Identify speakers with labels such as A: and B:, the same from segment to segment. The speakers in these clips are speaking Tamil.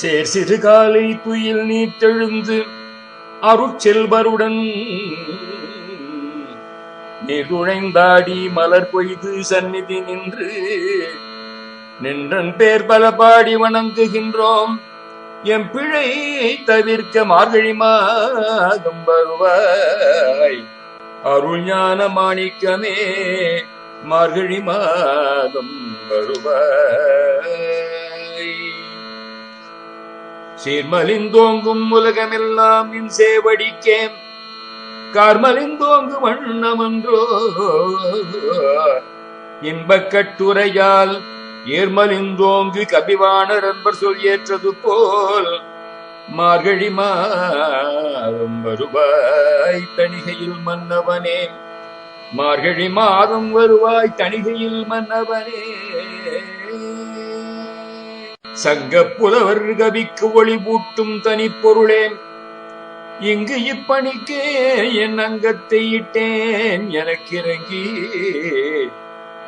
A: சேர் சிறு காலை துயில் நீத்தெழுந்து அருட்செல்வருடன் நெகுழைந்தாடி மலர் பொய்து சந்நிதி நின்று நின்றன் பேர் பல பாடி வணங்குகின்றோம். எம் பிழை தவிர்க்க மார்கழி மாதம் வருவாய். அருள் ஞான மாணிக்கமே மார்கழி மாதம் வருவாய். சீர்மலிந்தோங்கும் உலகமெல்லாம் நின் சேவடிக்கேன். கார்மலிந்தோங்கு வண்ணமன்றோ. இன்பக் கட்டுரையால் ஏர்மலிந்தோங்கு கபிவாணர் என்பர் சொல் ஏற்றது போல். மார்கழி மாதம் வருவாய் தணிகையில் மன்னவனே. மார்கழி மாதம் வருவாய் தணிகையில் மன்னவனே. சங்க புலவர் கவிக்கு ஒளி பூட்டும் தனிப்பொருளே இங்கு இப்பணிக்கே என் அங்கத்தை இட்டேன் எனக்கிறங்கி.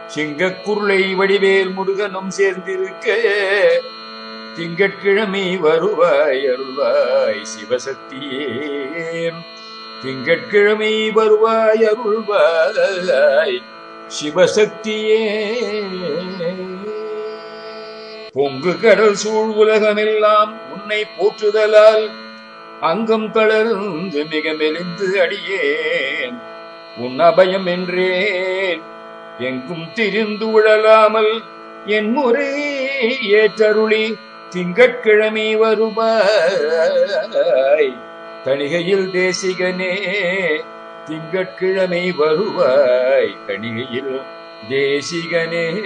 A: சிங்கக் குருளை வடிவேல் முருகனும் சேர்ந்திருக்க. திங்கட்கிழமை வருவாய் அருள்வாய் சிவசக்தியே திங்கட்கிழமை வருவாய் அருள்வாய் சிவசக்தியே பொங்கு கடல் சூழ் உலகமெல்லாம் உன்னை போற்றுதலால் அங்கம் தளர்ந்து மிக மெலிந்து அடியேன். உன் அபயம் என்றேன். எங்கும் திரிந்து உழலாமல் என் முறை ஏற்றருளி திங்கட்கிழமை வருவாய். தணிகையில் தேசிகனே திங்கட்கிழமை வருவாய். தணிகையில் தேசிகனே.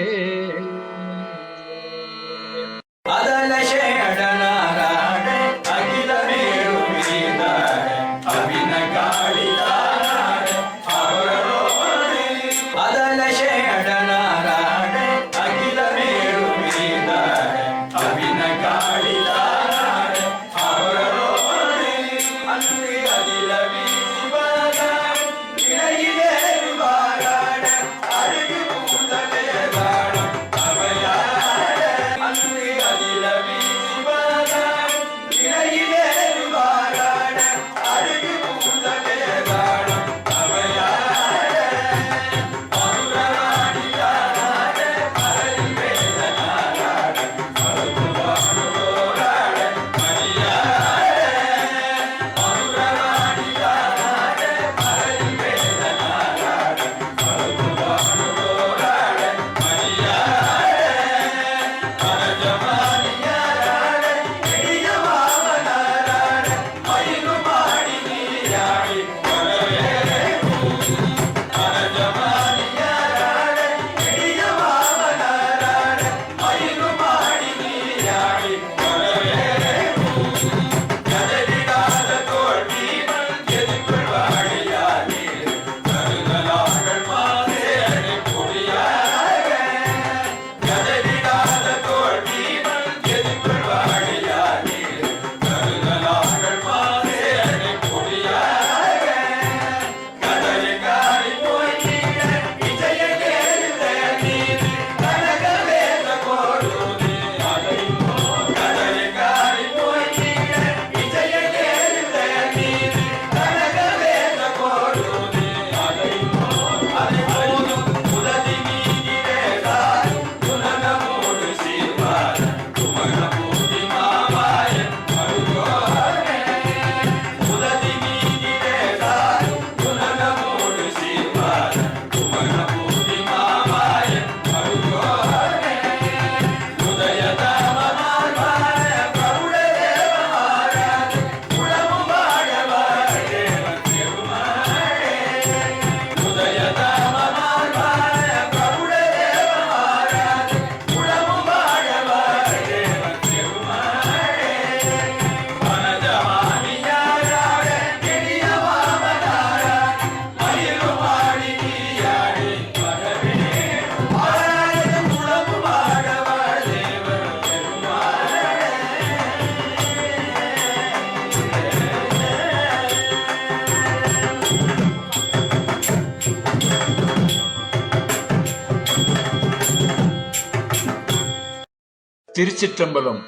A: திருச்சிற்றம்பலம்.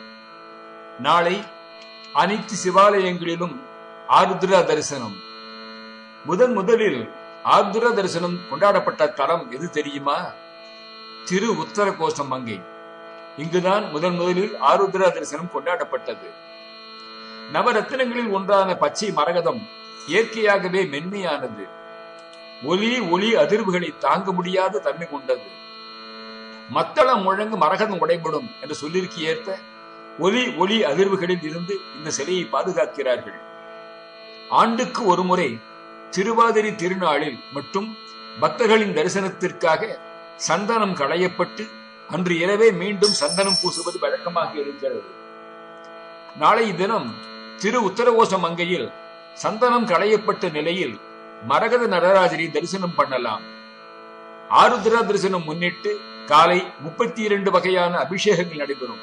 B: நாளை அனைத்து சிவாலயங்களிலும் ஆருத்ரா தரிசனம். முதன் முதலில் ஆருத்ரா தரிசனம் கொண்டாடப்பட்ட தலம் எது தெரியுமா? திரு உத்தர கோஷம் மங்கை. இங்குதான் முதன் முதலில் ஆருத்ரா தரிசனம் கொண்டாடப்பட்டது. நவரத்தினங்களில் ஒன்றான பச்சை மரகதம் இயற்கையாகவே மென்மையானது. ஒலி ஒளி அதிர்வுகளை தாங்க முடியாத தன்மை கொண்டது. மத்தளம் முழங்கு மரகதம் உடைபடும் என்று சொல்லிற்கு ஏற்ப ஒலி ஒளி அதிர்வுகளில் இருந்து இந்த சிலையை பாதுகாக்கிறார்கள். ஆண்டுக்கு ஒரு முறை திருவாதிரை திருநாளில் மட்டும் பக்தர்களின் தரிசனத்திற்காக சந்தனம் களையப்பட்டு அன்று இரவே மீண்டும் சந்தனம் பூசுவது வழக்கமாக இருக்கிறது. நாளை தினம் திரு உத்தரகோச மங்கையில் சந்தனம் களையப்பட்ட நிலையில் மரகத நடராஜரை தரிசனம் பண்ணலாம். ஆருத்ரா தரிசனம் முன்னிட்டு காலை முப்பத்தி இரண்டு வகையான அபிஷேகங்கள் நடைபெறும்.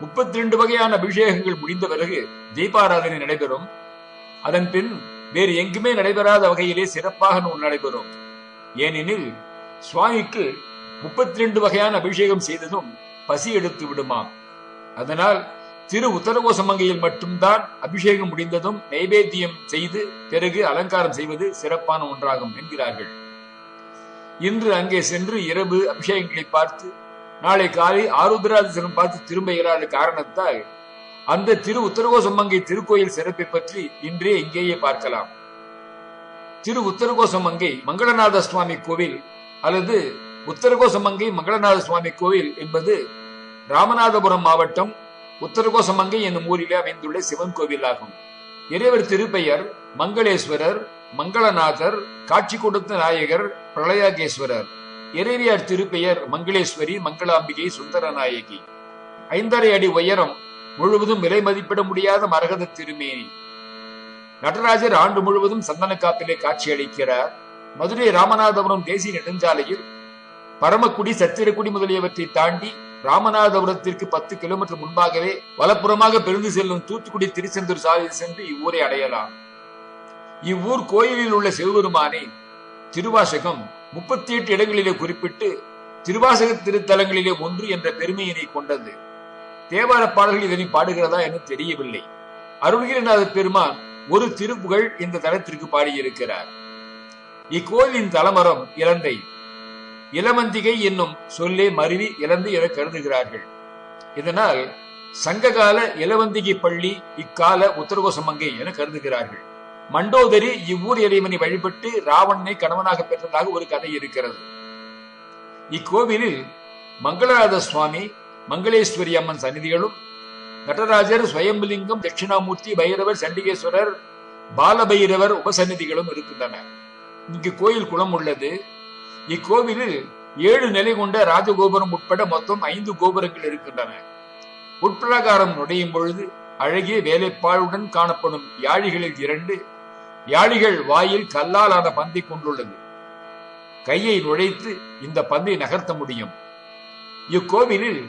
B: முப்பத்தி இரண்டு வகையான அபிஷேகங்கள் முடிந்த பிறகு தீபாராதனை நடைபெறும். அதன் பின் வேறு எங்குமே நடைபெறாத வகையிலே சிறப்பாக நூல் நடைபெறும். ஏனெனில் சுவாமிக்கு முப்பத்தி ரெண்டு வகையான அபிஷேகம் செய்ததும் பசி எடுத்து விடுமாம். அதனால் திரு உத்தரகோசமங்கையில் மட்டும்தான் அபிஷேகம் முடிந்ததும் நைவேத்தியம் செய்து பிறகு அலங்காரம் செய்வது சிறப்பான ஒன்றாகும் என்கிறார்கள். இன்று அங்கே சென்று இரவு அபிஷேகங்களை பார்த்து நாளை காலை ஆருத்ராதிசனம் பார்த்து திரும்ப இயலாத காரணத்தால் அந்த திரு உத்தரகோசமங்கை திருக்கோயில் சிறப்பை பற்றி இன்றே இங்கேயே பார்க்கலாம். திரு உத்தரகோசமங்கை மங்களநாத சுவாமி கோவில் அல்லது உத்தரகோசமங்கை மங்களநாத சுவாமி கோவில் என்பது ராமநாதபுரம் மாவட்டம் உத்தரகோசமங்கை என்னும் ஊரிலே அமைந்துள்ள சிவன் கோவில் ஆகும் இறைவர் திருப்பெயர் மங்களேஸ்வரர் மங்களநாதர் காட்சி கொடுத்த நாயகர் பிரளயாகேஸ்வரர் எரேரியார் திருப்பெயர் மங்களேஸ்வரி மங்களாம்பிகை சுந்தரநாயகி. ஐந்தரை அடி உயரம் முழுவதும் விலை மதிப்பிட முடியாத மரகத திருமேனி. நடராஜர் ஆண்டு முழுவதும் சந்தன காப்பிலே காட்சி அளிக்கிறார் மதுரை ராமநாதபுரம் தேசிய நெடுஞ்சாலையில் பரமக்குடி சத்திரக்குடி முதலியவற்றை தாண்டி ராமநாதபுரத்திற்கு பத்து கிலோமீட்டர் முன்பாகவே வலப்புறமாக பெருந்து செல்லும் தூத்துக்குடி திருச்செந்தூர் சாலையில் சென்று இவ்வூரை அடையலாம். இவ்வூர் கோயிலில் உள்ள சிவபெருமானை திருவாசகம் முப்பத்தி எட்டு இடங்களிலே குறிப்பிட்டு திருவாசக திருத்தலங்களிலே ஒன்று என்ற பெருமையினை கொண்டது. தேவார பாடல்கள் இதனை பாடுகிறதா என தெரியவில்லை. அருள்கிரிநாத பெருமான் ஒரு திருப்புகழ் இந்த தலத்திற்கு பாடியிருக்கிறார். இக்கோயிலின் தலமரம் இலந்தை. இளமந்திகை என்னும் சொல்லே மருவி இழந்து என கருதுகிறார்கள். இதனால் சங்ககால இளவந்திகை பள்ளி இக்கால உத்தரகோசமங்கை என கருதுகிறார்கள். மண்டோதரி இவ்வூர் இறைவனை வழிபட்டு ராவணனை கணவனாக பெற்றதாக ஒரு கதை இருக்கிறது. இக்கோவிலில் மங்களநாத சுவாமி மங்களேஸ்வரி அம்மன் சன்னிதிகளும் நடராஜர் சுயம்புலிங்கம் தட்சிணாமூர்த்தி பைரவர் சண்டிகேஸ்வரர் பாலபைரவர் உபசன்னிதிகளும் இருக்கின்றன. இங்கு கோயில் குளம் உள்ளது. இக்கோவிலில் ஏழு நிலை கொண்ட ராஜகோபுரம் உட்பட மொத்தம் ஐந்து கோபுரங்கள் இருக்கின்றன. உட்பிரகாரம் நுழையும் பொழுது அழகிய வேலைப்பாளுடன் காணப்படும் யாழிகளில் இரண்டு யாழிகள் வாயில் கல்லால் ஆன பந்தை கொண்டுள்ளது. கையை நுழைத்து இந்த பந்தை நகர்த்த முடியும். இக்கோவிலில்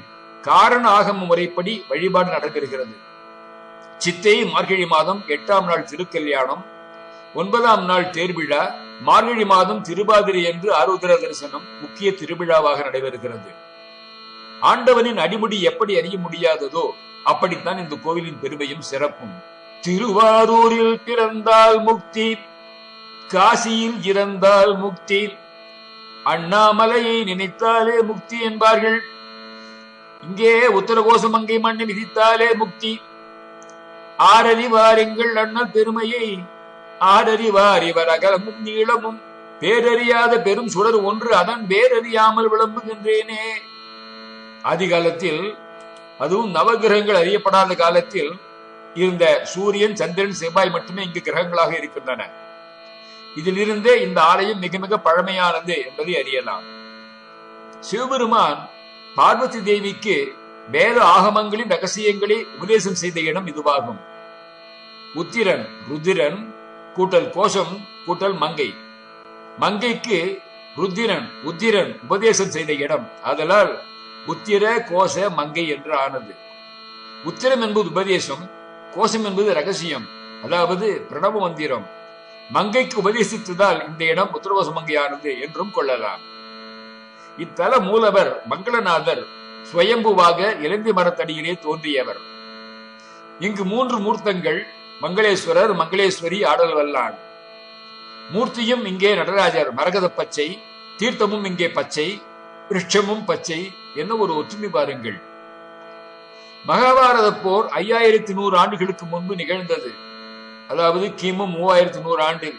B: காரண ஆகம முறைப்படி வழிபாடு நடைபெறுகிறது. சித்தை மார்கழி மாதம் எட்டாம் நாள் திருக்கல்யாணம் ஒன்பதாம் நாள் தேர்விழா மார்கழி மாதம் திருபாதிரை என்று ஆருத்ர தரிசனம் முக்கிய திருவிழாவாக நடைபெறுகிறது. ஆண்டவனின் அடிமுடி எப்படி அறிய முடியாததோ அப்படித்தான் இந்த கோவிலின் பெருமையும் சிறப்பும். திருவாரூரில் பிறந்தால் முக்தி காசியில் இறந்தால் முக்தி. அண்ணாமலையை நினைத்தாலே முக்தி என்பார்கள். இங்கே உத்தரகோசமங்கை மண்ணை மிதித்தாலே முக்தி. ஆரறிவார் எங்கள் அண்ணன் பெருமையை ஆரறிவார் இவர் அகலமும் நீளமும். பேரறியாத பெரும் சுடர் ஒன்று அதன் பேரறியாமல் விளம்புகின்றேனே. அதிகாலத்தில் அதுவும் நவகிரகங்கள் அறியப்படாத காலத்தில் இருந்த சூரியன் சந்திரன் செவ்வாய் மட்டுமே இங்கு கிரகங்களாக இருக்கின்றன. இதிலிருந்தே இந்த ஆலயம் மிக மிக பழமையானது என்பதை அறியலாம். சிவபெருமான் பார்வதி தேவிக்கு வேத ஆகமங்களின் ரகசியங்களை உபதேசம் செய்த இடம் இதுவாகும். உத்திரன் ருதிரன் கூட்டல் கோஷம் கூட்டல் மங்கை. மங்கைக்கு ருத்திரன் உத்திரன் உபதேசம் செய்த இடம். அதனால் உத்திர கோஷ மங்கை என்று ஆனது. உத்திரம் என்பது உபதேசம். கோஷம் என்பது ரகசியம். அதாவது பிரணவ மந்திரம். மங்கைக்கு உபதேசித்ததால் இந்த இடம் உத்தரகோச மங்கையானது என்றும் கொள்ளலாம். இத்தல மூலவர் மங்களநாதர் சுயம்புவாக இலந்தி மரத்தடியிலே தோன்றியவர். இங்கு மூன்று மூர்த்தங்கள் மங்களேஸ்வரர் மங்களேஸ்வரி ஆடல் வல்லான். மூர்த்தியும் இங்கே நடராஜர் மரகத பச்சை தீர்த்தமும் இங்கே பச்சை விருட்சமும் பச்சை என்ன ஒரு ஒற்றுமை பாருங்கள். மகாபாரத போர் ஐயாயிரத்தி நூறு ஆண்டுகளுக்கு முன்பு நிகழ்ந்தது. அதாவது கிமு மூவாயிரத்தி நூறு ஆண்டில்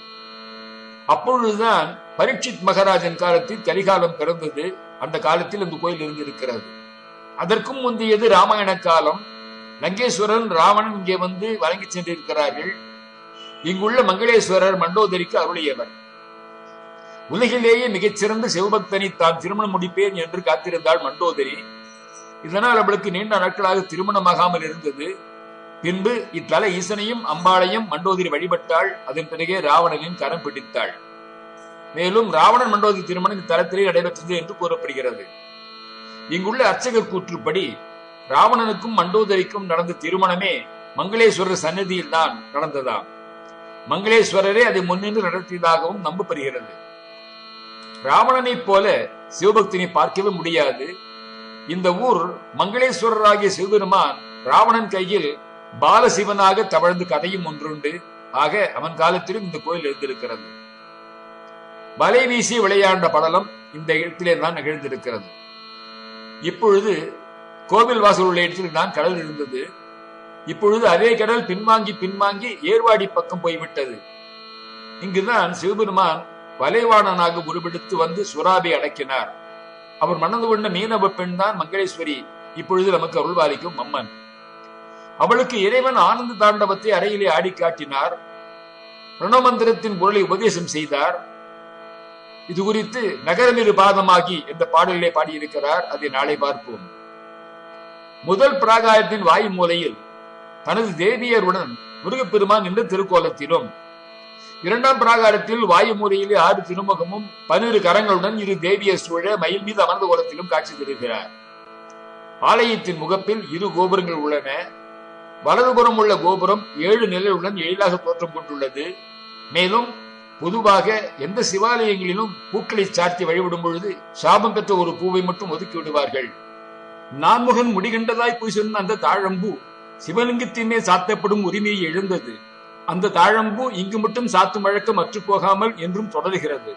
B: அப்பொழுதுதான் பரீட்சித் மகாராஜன் காலத்தில் கலிகாலம் பிறந்தது. அந்த காலத்தில் அந்த கோயில் இருந்திருக்கிறது. அதற்கும் முந்தையது ராமாயண காலம். லங்கேஸ்வரன் ராவணன் இங்கே வந்து வழங்கி சென்றிருக்கிறார்கள். இங்குள்ள மங்களேஸ்வரர் மண்டோதரிக்கு அருளியவர். உலகிலேயே மிகச்சிறந்த சிவபக்தனை தான் திருமணம் முடிப்பேன் என்று காத்திருந்தாள் மண்டோதரி. இதனால் அவளுக்கு நீண்ட நாட்களாக திருமணமாகாமல் இருந்தது. பின்பு இத்தல ஈசனையும் அம்பாளையும் மண்டோதிரி வழிபட்டாள். அதன் பிறகே ராவணனின் கரம் பிடித்தாள். மேலும் ராவணன் மண்டோதிரி திருமணம் இத்தலத்திலே நடைபெற்றது என்று கூறப்படுகிறது. இங்குள்ள அர்ச்சகர் கூற்றுப்படி ராவணனுக்கும் மண்டோதரிக்கும் நடந்த திருமணமே மங்களேஸ்வரர் சன்னதியில் தான் நடந்ததாம். மங்களேஸ்வரரே அதை முன்னின்று நடத்தியதாகவும் நம்பப்படுகிறது. ராவணனைப் போல சிவபக்தினை பார்க்கவே முடியாது. இந்த ஊர் மங்களேஸ்வரராகிய சிவபெருமான் ராவணன் கையில் பாலசிவனாக தவழ்ந்து கதையும் ஒன்றுண்டு. ஆக அவன் காலத்திலும் இந்த கோயில் இருந்திருக்கிறது வலை வீசி விளையாண்ட படலம் இந்த இடத்திலே தான் நிகழ்ந்திருக்கிறது. இப்பொழுது கோவில் வாசல் உள்ள இடத்தில் தான் கடல் இருந்தது. இப்பொழுது அதே கடல் பின்வாங்கி பின்வாங்கி ஏர்வாடி பக்கம் போய்விட்டது. இங்குதான் சிவபெருமான் வலைவாணனாக உருவெடுத்து வந்து சுறாவை அடக்கினார். அவர் மணந்து கொண்ட மீனவ பெண் தான் மங்களேஸ்வரி. இப்பொழுது நமக்கு அருள்வாளிக்கும் அம்மன். அவளுக்கு இறைவன் ஆனந்த தாண்டவத்தை அறையிலே ஆடி காட்டினார். பிரணமந்திரத்தின் பொருளை உபதேசம் செய்தார். இது குறித்து நகரமிரு பாதமாகி என்ற பாடலிலே பாடியிருக்கிறார். அதை நாளை பார்ப்போம். முதல் பிராகாயத்தின் வாயு மூலையில் தனது தேவியருடன் முருகப்பெருமான் நின்ற திருக்கோலத்திலும் இரண்டாம் பிராகாரத்தில் வாயு ஆறு திருமுகமும் பன்னிரு கரங்களுடன் இரு தேவிய சூழ மயில் மீது அமர்ந்த கோலத்திலும் காட்சி தருகிறார். ஆலயத்தின் முகப்பில் இரு கோபுரங்கள் உள்ளன. வலதுபுறம் உள்ள கோபுரம் ஏழு நிலையுடன் எழிலாக தோற்றம் கொண்டுள்ளது. மேலும் பொதுவாக எந்த சிவாலயங்களிலும் பூக்களை சார்த்தி வழிபடும் பொழுது சாபம் பெற்ற ஒரு பூவை மட்டும் ஒதுக்கி விடுவார்கள். நான்முகன் முடிகண்டதாய் போய் சொன்ன அந்த தாழம்பூ சிவலிங்கத்தின் மேல் சாத்தப்படும் உரிமையை எழுந்தது அந்த தாழம்பூ இங்கு மட்டும் சாத்தும் வழக்கம் அற்று போகாமல் என்றும் தொடர்கிறது.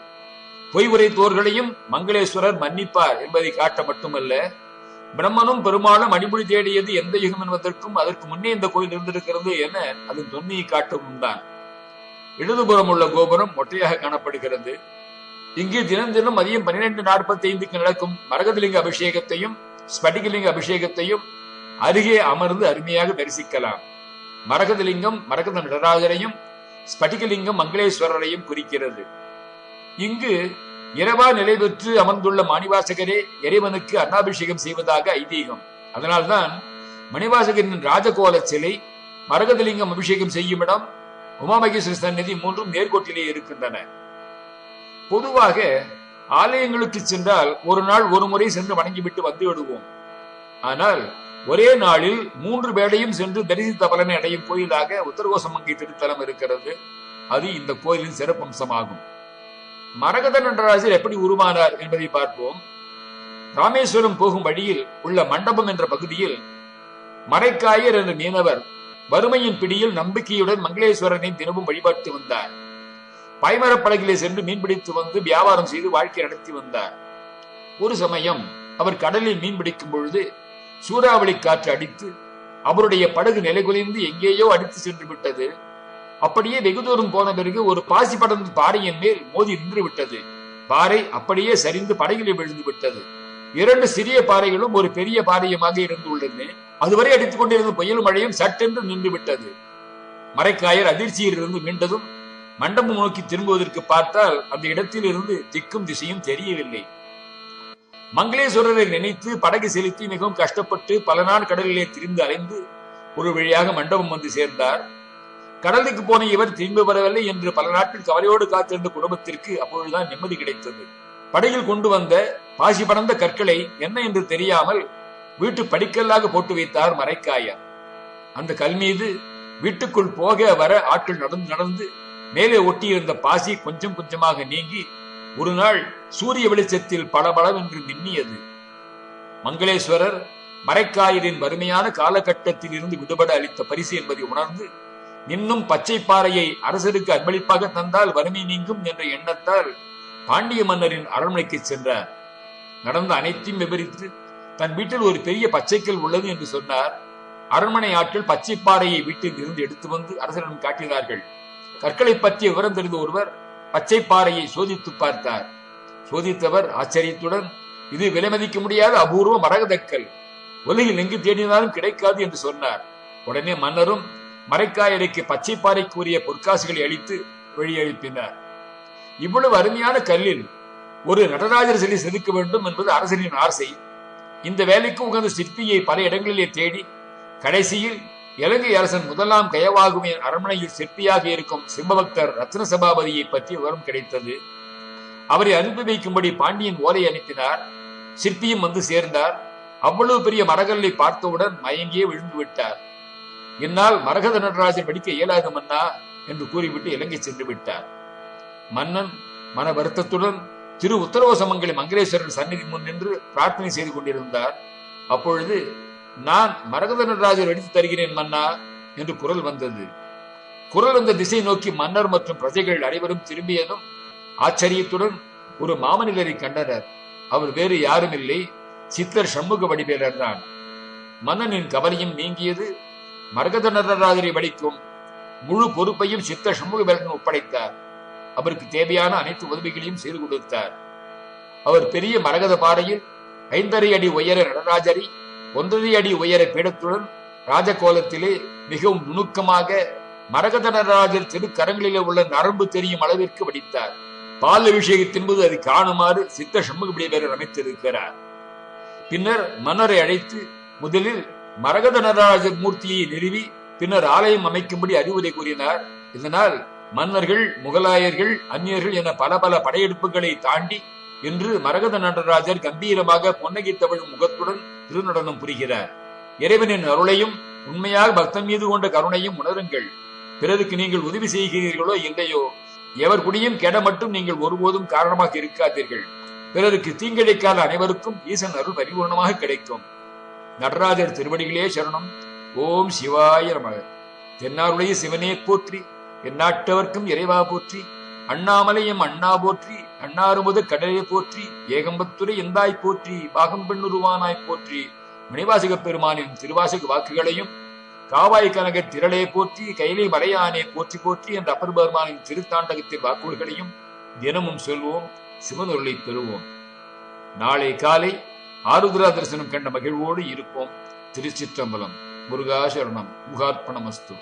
B: பொய் உரைத்தோர்களையும் மங்களேஸ்வரர் மன்னிப்பார் என்பதை காட்ட மட்டுமல்ல பிரம்மனும் பெருமாளும் அடிமொழி தேடியது எந்த யுகம் என்பதற்கும் அதற்கு முன்னே இந்த கோயில் இருந்திருக்கிறது என அதன் தொன்மையை காட்டவும் தான் இடதுபுறம் உள்ள கோபுரம் மொட்டையாக காணப்படுகிறது. இங்கு தினம் தினம் மதியம் பன்னிரண்டு நாற்பத்தி ஐந்துக்கு நடக்கும் மரகதலிங்க அபிஷேகத்தையும் ஸ்படிகலிங்க அபிஷேகத்தையும் அருகே அமர்ந்து அருமையாக தரிசிக்கலாம். மரகதலிங்கம் மரகத நடராஜரையும் ஸ்படிகலிங்கம் மங்களேஸ்வரரையும் குறிக்கிறது. இங்கு இரவா நிலை பெற்று அமர்ந்துள்ள மாணிவாசகரே இறைவனுக்கு அன்னாபிஷேகம் செய்வதாக ஐதீகம். அதனால்தான் மணிவாசகரின் ராஜகோல சிலை மரகதலிங்கம் அபிஷேகம் செய்யும் இடம் உமாமகேஸ்வர சந்நிதி மூன்றும் நேர்கோட்டிலே இருக்கின்றன. பொதுவாக ஆலயங்களுக்கு சென்றால் ஒரு நாள் ஒரு முறை சென்று வணங்கிவிட்டு வந்து விடுவோம். ஆனால் ஒரே நாளில் மூன்று வேளையும் சென்று தரிசித்த பலனை அடையும் கோயிலாக உத்தரகோசமங்கை திருத்தலம் இருக்கிறது. அது இந்த கோயிலின் சிறப்பம்சமாகும். மரகத நடராஜர் எப்படி உருவானார் என்பதை பார்ப்போம். ராமேஸ்வரம் போகும் வழியில் உள்ள மண்டபம் என்ற பகுதியில் மறைக்காயர் என்ற மீனவர் வறுமையின் பிடியில் நம்பிக்கையுடன் மங்களேஸ்வரனை தினமும் வழிபாட்டு வந்தார். பாய்மரப்படகிலே சென்று மீன்பிடித்து வந்து வியாபாரம் செய்து வாழ்க்கை நடத்தி வந்தார். ஒரு சமயம் அவர் கடலில் மீன் பிடிக்கும் பொழுது சூறாவளி காற்று அடித்து அவருடைய படகு நிலைகுலைந்து எங்கேயோ அடித்து சென்று விட்டது. அப்படியே வெகு தூரம் போன பிறகு ஒரு பாசி படர்ந்த பாறையின் மேல் மோதி நின்று விட்டது. பாறை அப்படியே சரிந்து படகிலே விழுந்து விட்டது. இரண்டு சிறிய பாறைகளும் ஒரு பெரிய பாறையுமாக இருந்துள்ளது அதுவரை அடித்துக் கொண்டிருந்த புயல் மழையும் சட்டென்று நின்று விட்டது. மறைக்காயர் அதிர்ச்சியில் இருந்து மீண்டதும் மண்டபம் நோக்கி திரும்புவதற்கு பார்த்தால் அந்த இடத்தில் இருந்து திக்கும் திசையும் தெரியவில்லை. மங்களேஸ்வரரை நினைத்து படகு செலுத்தி மிகவும் கஷ்டப்பட்டு பல நாள் கடலிலே திரிந்து அலைந்து ஒரு வழியாக மண்டபம் வந்து சேர்ந்தார். கடலுக்கு போன இவர் திரும்பி வரவில்லை என்று பல நாட்கள் கவலையோடு காத்திருந்த குடும்பத்திற்கு அப்பொழுதுதான் நிம்மதி கிடைத்தது. படகில் கொண்டு வந்த பாசி படர்ந்த கற்களை என்ன என்று தெரியாமல் வீட்டு படிக்கல்லாக போட்டு வைத்தார் மறைக்காயர் அந்த கல் மீது வீட்டுக்குள் போக வர ஆட்கள் நடந்து நடந்து மேலே ஒட்டியிருந்த பாசி கொஞ்சம் கொஞ்சமாக நீங்கி ஒரு நாள் சூரிய வெளிச்சத்தில் பளபளவென்று மின்னியது. மங்களேஸ்வரர் மரைக்காயரின் வறுமையான காலகட்டத்தில் இருந்து விடுபட அளித்த பரிசு என்பதை உணர்ந்து இன்னும் பச்சை பாறையை அரசருக்கு அன்பளிப்பாக தந்தால் வறுமை நீங்கும் என்ற எண்ணத்தால் பாண்டிய மன்னரின் அரண்மனைக்கு சென்றார் நடந்த அனைத்தையும் விவரித்து தன் வீட்டில் ஒரு பெரிய பச்சைக்கல் உள்ளது என்று சொன்னார். அரண்மனை ஆற்றில் பச்சை பாறையை வீட்டில் இருந்து எடுத்து வந்து அரசரிடம் காட்டினார்கள். கற்களை பற்றிய விவரம் தெரிந்த ஒருவர் பச்சை பாறையை சோதித்து பார்த்தார். சோதித்தவர் ஆச்சரியத்துடன் இது விலைமதிக்க முடியாத அபூர்வ மரகதக்கல். உலகில் எங்கு தேடினாலும் கிடைக்காது என்று சொன்னார். உடனே மன்னரும் மரைக்காயரைக்கு பச்சை பாறைக்குரிய பொற்காசுகளை அளித்து வழியனுப்பினார் இவ்வளவு அருமையான கல்லில் ஒரு நடராஜர் சிலை செதுக்க வேண்டும் என்பது அரசனின் ஆசை. இந்த வேலைக்கு உகந்த சிற்பியை பல இடங்களிலே தேடி கடைசியில் இலங்கை அரசன் முதலாம் கயவாகுவின் அரண்மனையில் சிற்பியாக இருக்கும் சிம்மபக்தர் ரத்ன சபாபதியை பற்றி விவரம் கிடைத்தது. அவரை அனுப்பி வைக்கும்படி பாண்டியன் ஓலை அனுப்பினார். சிற்பியும் வந்து சேர்ந்தார். அவ்வளவு பெரிய மரகல்லை பார்த்தவுடன் மயங்கியே விழுந்து விட்டார். என்னால் மரகத நடராஜர் படிக்க இயலாது மன்னா என்று கூறிவிட்டு இலங்கை சென்று விட்டார். மன்னன் மன வருத்தத்துடன் திரு உத்தரவசமங்கலி மங்களேஸ்வரர் சந்நிதி முன் நின்று பிரார்த்தனை செய்து கொண்டிருந்தார். அப்பொழுது நான் மரகத நடராஜர் அடித்து தருகிறேன் மன்னா என்று குரல் வந்தது. குரல் வந்த திசை நோக்கி மன்னர் மற்றும் பிரஜைகள் அனைவரும் திரும்பியதும் ஆச்சரியத்துடன் ஒரு மாமனிதரை கண்டனர். அவர் வேறு யாரும் இல்லை. சித்தர் சண்முக வடிவேலர் தான். மன்னனின் கவலையும் நீங்கியது. மரகத நடராஜரை வடிக்கும் முழு பொறுப்பையும் சித்தர் சண்முகவேலன் ஒப்படைத்தார். அவருக்கு தேவையான அனைத்து உதவிகளையும் செய்து கொடுத்தார். அவர் பெரிய மரகத பாறையில் ஐந்தரை அடி உயர நடராஜரை ஒன்றரை அடி உயர பீடத்துடன் ராஜகோலத்திலே மிகவும் நுணுக்கமாக மரகத நடராஜர் திருக்கரங்களிலே உள்ள நரம்பு தெரியும் அளவிற்கு வடித்தார். பால் அபிஷேகத்தின் போது அதை காணுமாறு சித்த சண்முகபடிவேரர் அமைத்திருக்கிறார். பின்னர் மன்னரை அழைத்து முதலில் மரகத நடராஜர் மூர்த்தியை நிறுவி பின்னர் ஆலயம் அமைக்கும்படி அறிவுரை கூறினார். இதனால் மன்னர்கள் முகலாயர்கள் அந்நியர்கள் என பல பல படையெடுப்புகளை தாண்டி இன்று மரகத நடராஜர் கம்பீரமாக பொன்னகை தமிழ் முகத்துடன் திருநடனம் புரிகிறார். இறைவனின் அருளையும் உண்மையாக பக்தன் மீது கொண்ட கருணையும் உணருங்கள். பிறருக்கு நீங்கள் உதவி செய்கிறீர்களோ இல்லையோ எவர் குடியும் கெட மட்டும் நீங்கள் ஒருபோதும் காரணமாக இருக்காதீர்கள். பிறருக்கு தீங்கிழைக்காத அனைவருக்கும் ஈசன் அருள் பரிபூர்ணமாக கிடைக்கும். நடராஜர் திருவடிகளே சரணம். ஓம் சிவாய நமக. தென்னாருடைய சிவனே போற்றி எந்நாட்டவர்க்கும் இறைவா போற்றி அண்ணாமலையும் அண்ணா போற்றி அண்ணாறுமுத கடலே போற்றி ஏகம்பத்துரை எந்தாய் போற்றி பாகம்பெண்ணுருவானாய் போற்றி மணிவாசக பெருமானின் திருவாசக வாக்குகளையும் காவாய் கனக திரளே போற்றி கைலை மலையானே போற்றி போற்றி என்ற அப்பர் பெருமானின் திருத்தாண்டகத்தின் வாக்குகளையும் தினமும் சொல்வோம் சிவனொருளை பெறுவோம். நாளை காலை ஆருத்ரா தரிசனம் கண்ட மகிழ்வோடு இருப்போம். திருச்சிற்றம்பலம். முருகாசரணம் முகார்ப்பணமஸ்து.